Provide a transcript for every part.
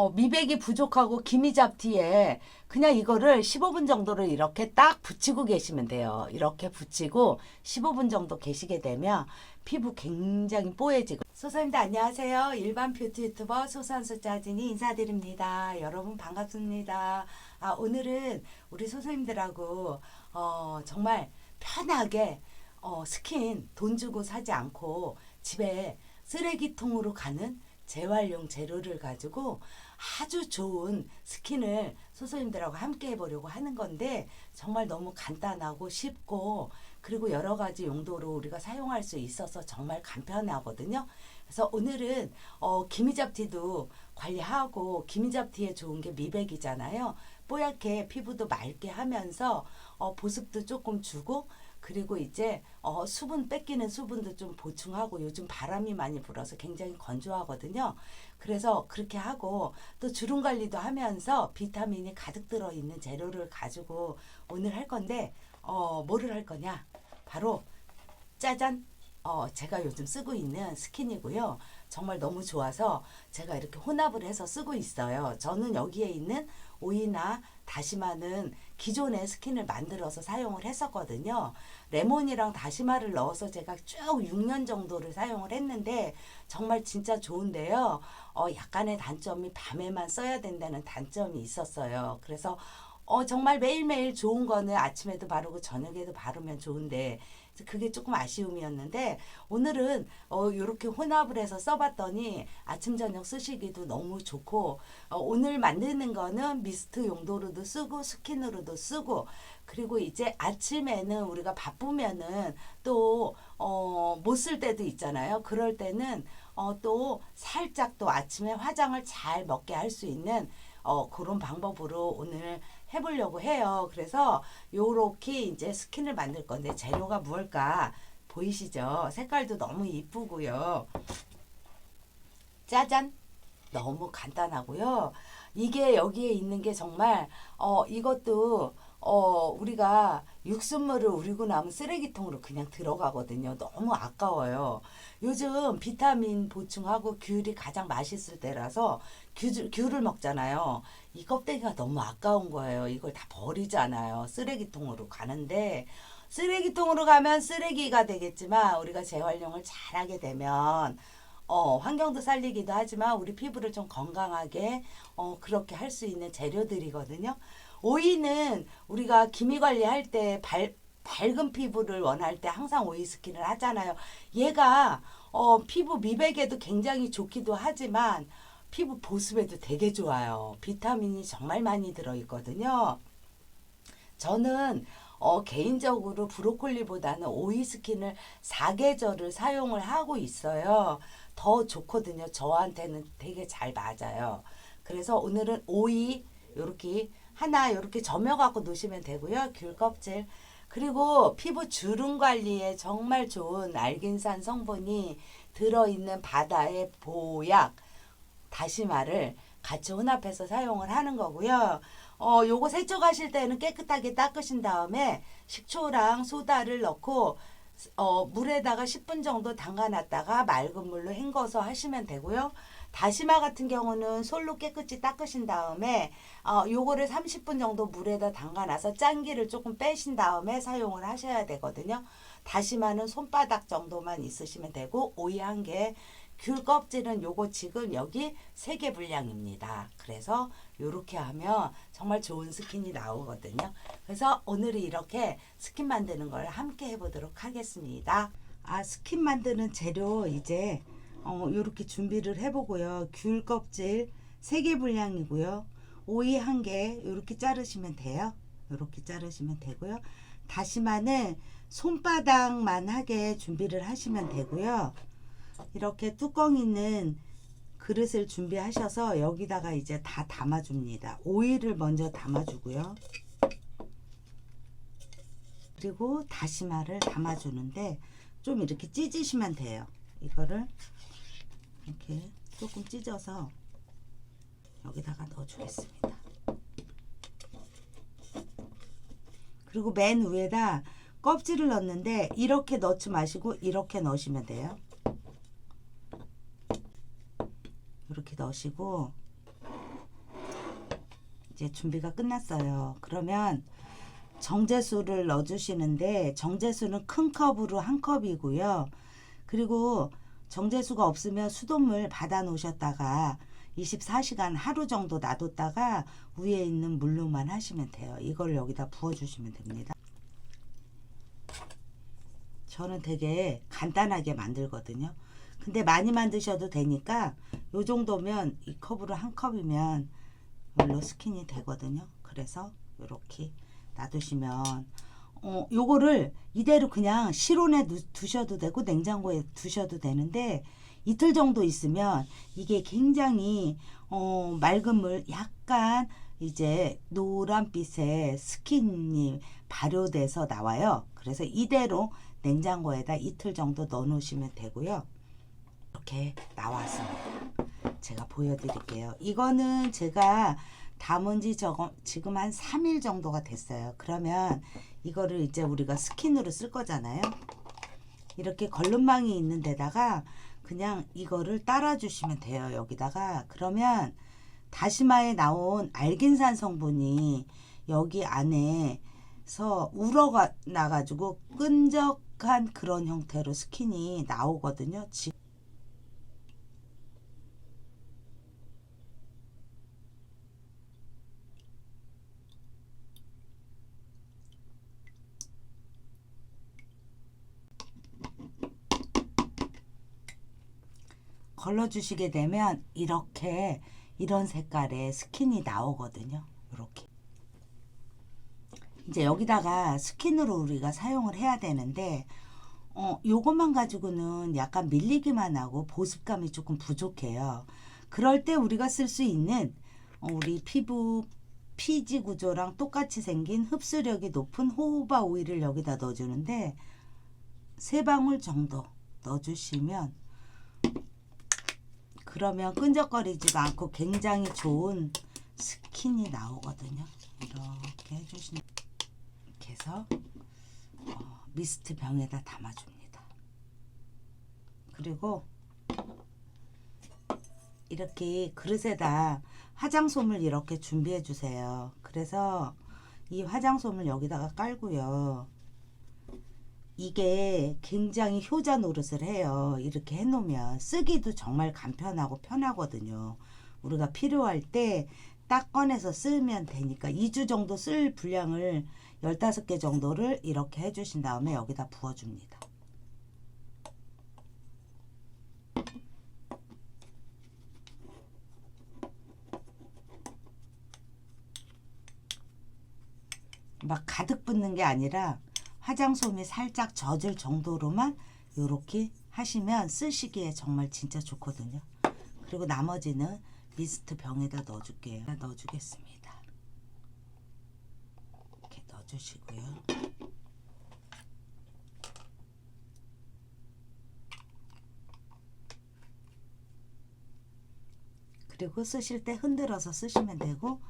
어, 미백이 부족하고 기미 잡티에 그냥 이거를 15분 정도를 이렇게 딱 붙이고 계시면 돼요. 이렇게 붙이고 15분 정도 계시게 되면 피부 굉장히 뽀얘지고. 소사님들 안녕하세요. 일반 뷰티 유튜버 소산수 짜진이 인사드립니다. 여러분 반갑습니다. 아, 오늘은 우리 소사님들하고 어, 정말 편하게 어, 스킨 돈 주고 사지 않고 집에 쓰레기통으로 가는 재활용 재료를 가지고 아주 좋은 스킨을 소소님들하고 함께 해보려고 하는 건데 정말 너무 간단하고 쉽고 그리고 여러 가지 용도로 우리가 사용할 수 있어서 정말 간편하거든요. 그래서 오늘은 어, 기미잡티도 관리하고 기미잡티에 좋은 게 미백이잖아요. 뽀얗게 피부도 맑게 하면서 어, 보습도 조금 주고 그리고 이제 어, 수분 뺏기는 수분도 좀 보충하고 요즘 바람이 많이 불어서 굉장히 건조하거든요. 그래서 그렇게 하고 또 주름 관리도 하면서 비타민이 가득 들어 있는 재료를 가지고 오늘 할 건데 어, 뭐를 할 거냐? 바로 짜잔. 어, 제가 요즘 쓰고 있는 스킨이고요. 정말 너무 좋아서 제가 이렇게 혼합을 해서 쓰고 있어요. 저는 여기에 있는 오이나 다시마는 기존의 스킨을 만들어서 사용을 했었거든요. 레몬이랑 다시마를 넣어서 제가 쭉 6년 정도를 사용을 했는데 정말 진짜 좋은데요. 어, 약간의 단점이 밤에만 써야 된다는 단점이 있었어요. 그래서 어, 정말 매일매일 좋은 거는 아침에도 바르고 저녁에도 바르면 좋은데 그게 조금 아쉬움이었는데 오늘은 어 요렇게 혼합을 해서 써봤더니 아침 저녁 쓰시기도 너무 좋고 어, 오늘 만드는 거는 미스트 용도로도 쓰고 스킨으로도 쓰고 그리고 이제 아침에는 우리가 바쁘면은 또 어 못 쓸 때도 있잖아요. 그럴 때는 어 또 살짝 또 아침에 화장을 잘 먹게 할 수 있는 어 그런 방법으로 오늘 해보려고 해요. 그래서 요렇게 이제 스킨을 만들 건데 재료가 무엇일까 보이시죠? 색깔도 너무 이쁘고요. 짜잔! 너무 간단하고요. 이게 여기에 있는 게 정말 어 이것도 어 우리가 육수물을 우리고 나면 쓰레기통으로 그냥 들어가거든요. 너무 아까워요. 요즘 비타민 보충하고 귤이 가장 맛있을 때라서 귤, 귤을 먹잖아요. 이 껍데기가 너무 아까운 거예요. 이걸 다 버리잖아요. 쓰레기통으로 가는데 쓰레기통으로 가면 쓰레기가 되겠지만 우리가 재활용을 잘하게 되면 어, 환경도 살리기도 하지만 우리 피부를 좀 건강하게 어, 그렇게 할 수 있는 재료들이거든요. 오이는 우리가 기미 관리할 때 발, 밝은 피부를 원할 때 항상 오이 스킨을 하잖아요. 얘가 어, 피부 미백에도 굉장히 좋기도 하지만 피부 보습에도 되게 좋아요. 비타민이 정말 많이 들어있거든요. 저는 어, 개인적으로 브로콜리보다는 오이 스킨을 사계절을 사용을 하고 있어요. 더 좋거든요. 저한테는 되게 잘 맞아요. 그래서 오늘은 오이 요렇게 하나 요렇게 점여 갖고 놓으시면 되고요. 귤 껍질 그리고 피부 주름 관리에 정말 좋은 알긴산 성분이 들어있는 바다의 보약 다시마를 같이 혼합해서 사용을 하는 거고요. 어, 요거 세척하실 때는 깨끗하게 닦으신 다음에 식초랑 소다를 넣고 어, 물에다가 10분 정도 담가놨다가 맑은 물로 헹궈서 하시면 되고요. 다시마 같은 경우는 솔로 깨끗이 닦으신 다음에 어, 요거를 30분 정도 물에다 담가놔서 짠기를 조금 빼신 다음에 사용을 하셔야 되거든요. 다시마는 손바닥 정도만 있으시면 되고 오이 한 개, 귤 껍질은 요거 지금 여기 세 개 분량입니다. 그래서 요렇게 하면 정말 좋은 스킨이 나오거든요. 그래서 오늘은 이렇게 스킨 만드는 걸 함께 해보도록 하겠습니다. 아 스킨 만드는 재료 이제 어, 요렇게 준비를 해보고요. 귤 껍질 세 개 분량이고요. 오이 한 개 요렇게 자르시면 돼요. 요렇게 자르시면 되고요. 다시마는 손바닥만 하게 준비를 하시면 되고요. 이렇게 뚜껑 있는 그릇을 준비하셔서 여기다가 이제 다 담아줍니다. 오이를 먼저 담아주고요. 그리고 다시마를 담아주는데 좀 이렇게 찢으시면 돼요. 이거를 이렇게 조금 찢어서 여기다가 넣어주겠습니다. 그리고 맨 위에다 껍질을 넣는데 이렇게 넣지 마시고 이렇게 넣으시면 돼요. 이렇게 넣으시고 이제 준비가 끝났어요. 그러면 정제수를 넣어주시는데 정제수는 큰 컵으로 한 컵이고요. 그리고 정제수가 없으면 수돗물 받아 놓으셨다가 24시간 하루 정도 놔뒀다가 위에 있는 물로만 하시면 돼요. 이걸 여기다 부어주시면 됩니다. 저는 되게 간단하게 만들거든요. 근데 많이 만드셔도 되니까 요 정도면 이 컵으로 한 컵이면 물로 스킨이 되거든요. 그래서 이렇게 놔두시면 어 요거를 이대로 그냥 실온에 누- 두셔도 되고 냉장고에 두셔도 되는데 이틀 정도 있으면 이게 굉장히 어 맑은 물 약간 이제 노란빛의 스킨이 발효돼서 나와요. 그래서 이대로 냉장고에다 이틀 정도 넣어 놓으시면 되고요. 이렇게 나왔습니다. 제가 보여드릴게요. 이거는 제가 담은 지 저거 지금 한 3일 정도가 됐어요. 그러면 이거를 이제 우리가 스킨으로 쓸 거잖아요. 이렇게 걸름망이 있는 데다가 그냥 이거를 따라 주시면 돼요. 여기다가 그러면 다시마에 나온 알긴산 성분이 여기 안에서 우러가 나가지고 끈적한 그런 형태로 스킨이 나오거든요. 지- 걸러주시게 되면 이렇게 이런 색깔의 스킨이 나오거든요. 이렇게. 이제 여기다가 스킨으로 우리가 사용을 해야 되는데 어, 요것만 가지고는 약간 밀리기만 하고 보습감이 조금 부족해요. 그럴 때 우리가 쓸 수 있는 어, 우리 피부 피지 구조랑 똑같이 생긴 흡수력이 높은 호호바 오일을 여기다 넣어주는데 세 방울 정도 넣어주시면 그러면 끈적거리지도 않고 굉장히 좋은 스킨이 나오거든요. 이렇게 해주시면 이렇게 해서 어, 미스트 병에다 담아줍니다. 그리고 이렇게 그릇에다 화장솜을 이렇게 준비해 주세요. 그래서 이 화장솜을 여기다가 깔고요. 이게 굉장히 효자 노릇을 해요. 이렇게 해놓으면 쓰기도 정말 간편하고 편하거든요. 우리가 필요할 때 딱 꺼내서 쓰면 되니까 2주 정도 쓸 분량을 15개 정도를 이렇게 해주신 다음에 여기다 부어줍니다. 막 가득 붓는 게 아니라 화장솜이 살짝 젖을 정도로만 이렇게 하시면 쓰시기에 정말 진짜 좋거든요. 그리고 나머지는 미스트 병에다 넣어줄게요. 넣어주겠습니다. 이렇게 넣어주시고요. 그리고 쓰실 때 흔들어서 쓰시면 되고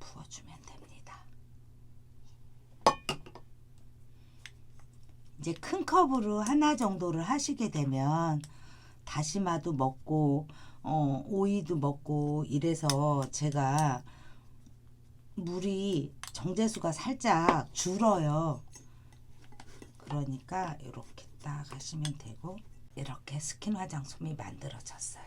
부어주면 됩니다. 이제 큰 컵으로 하나 정도를 하시게 되면 다시마도 먹고 어, 오이도 먹고 이래서 제가 물이 정제수가 살짝 줄어요. 그러니까 이렇게 딱 하시면 되고 이렇게 스킨 화장솜이 만들어졌어요.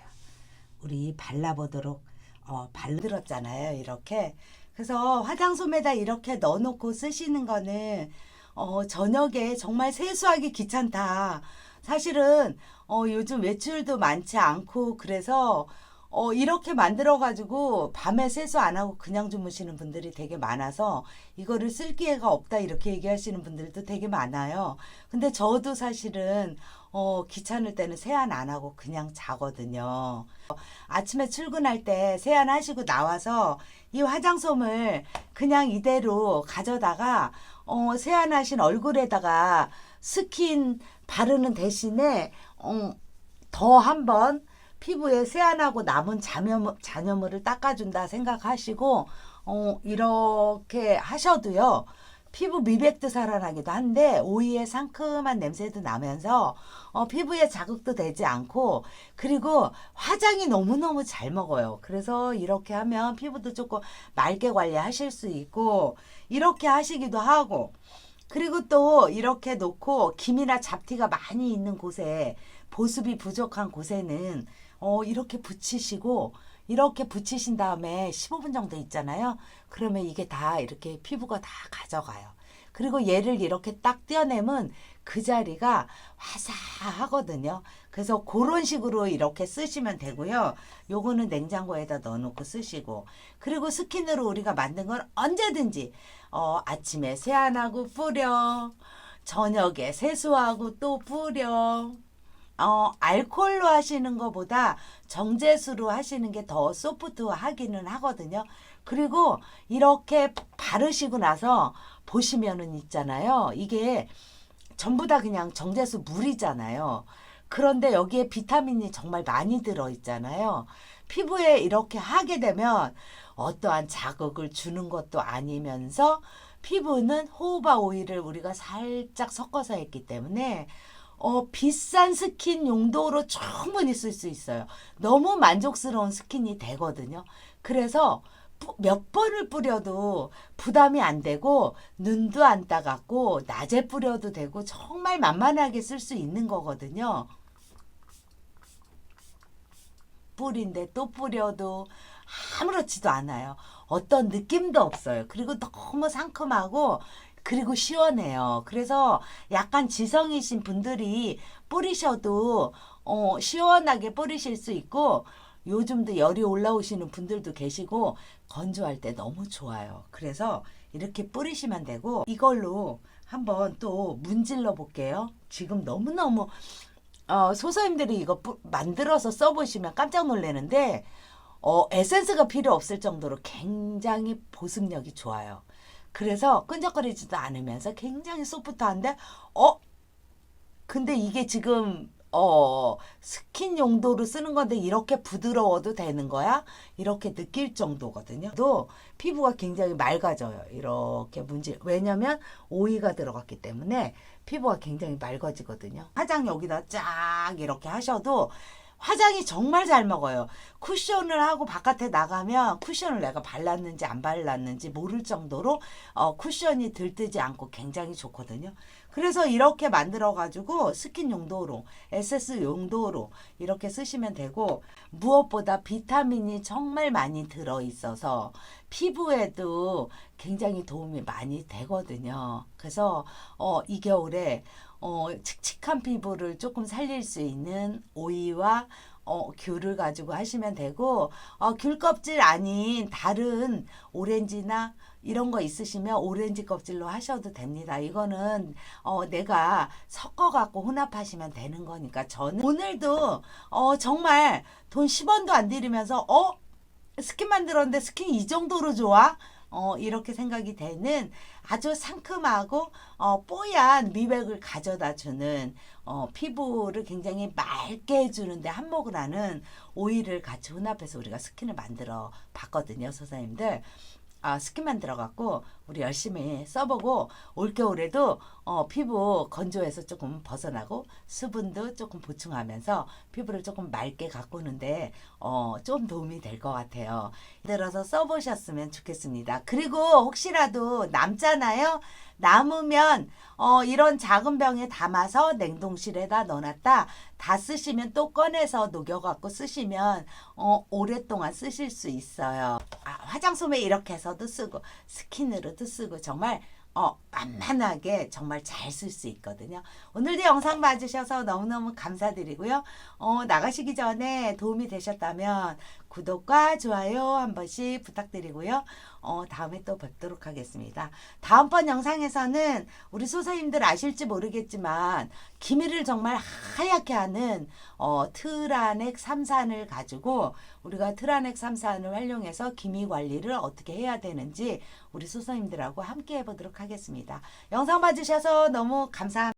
우리 발라보도록 어, 발들었잖아요. 이렇게 그래서 화장솜에다 이렇게 넣어놓고 쓰시는 거는 어, 저녁에 정말 세수하기 귀찮다. 사실은 어, 요즘 외출도 많지 않고 그래서 어, 이렇게 만들어가지고 밤에 세수 안 하고 그냥 주무시는 분들이 되게 많아서 이거를 쓸 기회가 없다 이렇게 얘기하시는 분들도 되게 많아요. 근데 저도 사실은 어, 귀찮을 때는 세안 안 하고 그냥 자거든요. 아침에 출근할 때 세안 하시고 나와서 이 화장솜을 그냥 이대로 가져다가 어, 세안하신 얼굴에다가 스킨 바르는 대신에 어, 더 한번 피부에 세안하고 남은 잔여물, 잔여물을 닦아준다 생각하시고 어, 이렇게 하셔도요. 피부 미백도 살아나기도 한데 오이의 상큼한 냄새도 나면서 어, 피부에 자극도 되지 않고 그리고 화장이 너무너무 잘 먹어요. 그래서 이렇게 하면 피부도 조금 맑게 관리하실 수 있고 이렇게 하시기도 하고 그리고 또 이렇게 놓고 김이나 잡티가 많이 있는 곳에 보습이 부족한 곳에는 어, 이렇게 붙이시고 이렇게 붙이신 다음에 15분 정도 있잖아요. 그러면 이게 다 이렇게 피부가 다 가져가요. 그리고 얘를 이렇게 딱 떼어내면 그 자리가 화사하거든요. 그래서 그런 식으로 이렇게 쓰시면 되고요. 요거는 냉장고에다 넣어놓고 쓰시고 그리고 스킨으로 우리가 만든 건 언제든지 어, 아침에 세안하고 뿌려 저녁에 세수하고 또 뿌려 어, 알콜로 하시는 것보다 정제수로 하시는 게 더 소프트하기는 하거든요. 그리고 이렇게 바르시고 나서 보시면은 있잖아요. 이게 전부 다 그냥 정제수 물이잖아요. 그런데 여기에 비타민이 정말 많이 들어 있잖아요. 피부에 이렇게 하게 되면 어떠한 자극을 주는 것도 아니면서 피부는 호호바 오일을 우리가 살짝 섞어서 했기 때문에 어, 비싼 스킨 용도로 충분히 쓸 수 있어요. 너무 만족스러운 스킨이 되거든요. 그래서 뿌- 몇 번을 뿌려도 부담이 안 되고 눈도 안 따갑고 낮에 뿌려도 되고 정말 만만하게 쓸 수 있는 거거든요. 뿌린데 또 뿌려도 아무렇지도 않아요. 어떤 느낌도 없어요. 그리고 너무 상큼하고 그리고 시원해요. 그래서 약간 지성이신 분들이 뿌리셔도 어, 시원하게 뿌리실 수 있고 요즘도 열이 올라오시는 분들도 계시고 건조할 때 너무 좋아요. 그래서 이렇게 뿌리시면 되고 이걸로 한번 또 문질러 볼게요. 지금 너무너무 어, 소서님들이 이거 뿌- 만들어서 써보시면 깜짝 놀라는데 어, 에센스가 필요 없을 정도로 굉장히 보습력이 좋아요. 그래서 끈적거리지도 않으면서 굉장히 소프트한데 어 근데 이게 지금 어 스킨 용도로 쓰는 건데 이렇게 부드러워도 되는 거야? 이렇게 느낄 정도거든요. 또 피부가 굉장히 맑아져요. 이렇게 문질 왜냐면 오이가 들어갔기 때문에 피부가 굉장히 맑아지거든요. 화장 여기다 쫙 이렇게 하셔도 화장이 정말 잘 먹어요. 쿠션을 하고 바깥에 나가면 쿠션을 내가 발랐는지 안 발랐는지 모를 정도로 어, 쿠션이 들뜨지 않고 굉장히 좋거든요. 그래서 이렇게 만들어 가지고 스킨 용도로 SS 용도로 이렇게 쓰시면 되고 무엇보다 비타민이 정말 많이 들어 있어서 피부에도 굉장히 도움이 많이 되거든요. 그래서 어, 이 겨울에 어, 칙칙한 피부를 조금 살릴 수 있는 오이와 어, 귤을 가지고 하시면 되고 어, 귤 껍질 아닌 다른 오렌지나 이런 거 있으시면 오렌지 껍질로 하셔도 됩니다. 이거는 어, 내가 섞어 갖고 혼합하시면 되는 거니까 저는 오늘도 어, 정말 돈 10원도 안 들이면서 어 스킨 만들었는데 스킨 이 정도로 좋아? 어, 이렇게 생각이 되는 아주 상큼하고 어, 뽀얀 미백을 가져다 주는 어, 피부를 굉장히 맑게 해주는데 한몫을 하는 오일을 같이 혼합해서 우리가 스킨을 만들어 봤거든요, 소사님들. 아, 스킨 만들어 갖고 우리 열심히 써보고 올겨울에도 어, 피부 건조해서 조금 벗어나고 수분도 조금 보충하면서 피부를 조금 맑게 가꾸는데 어, 좀 도움이 될 것 같아요. 들어서 써보셨으면 좋겠습니다. 그리고 혹시라도 남잖아요. 남으면 어, 이런 작은 병에 담아서 냉동실에다 넣어놨다 다 쓰시면 또 꺼내서 녹여갖고 쓰시면 어, 오랫동안 쓰실 수 있어요. 아, 화장솜에 이렇게 해서도 쓰고 스킨으로도 쓰고 정말 어, 만만하게 정말 잘 쓸 수 있거든요. 오늘도 영상 봐주셔서 너무너무 감사드리고요. 어, 나가시기 전에 도움이 되셨다면 구독과 좋아요 한 번씩 부탁드리고요. 어, 다음에 또 뵙도록 하겠습니다. 다음번 영상에서는 우리 소사님들 아실지 모르겠지만 기미를 정말 하얗게 하는 어, 트라넥 삼산을 가지고 우리가 트라넥 삼산을 활용해서 기미 관리를 어떻게 해야 되는지 우리 소사님들하고 함께 해보도록 하겠습니다. 영상 봐주셔서 너무 감사합니다.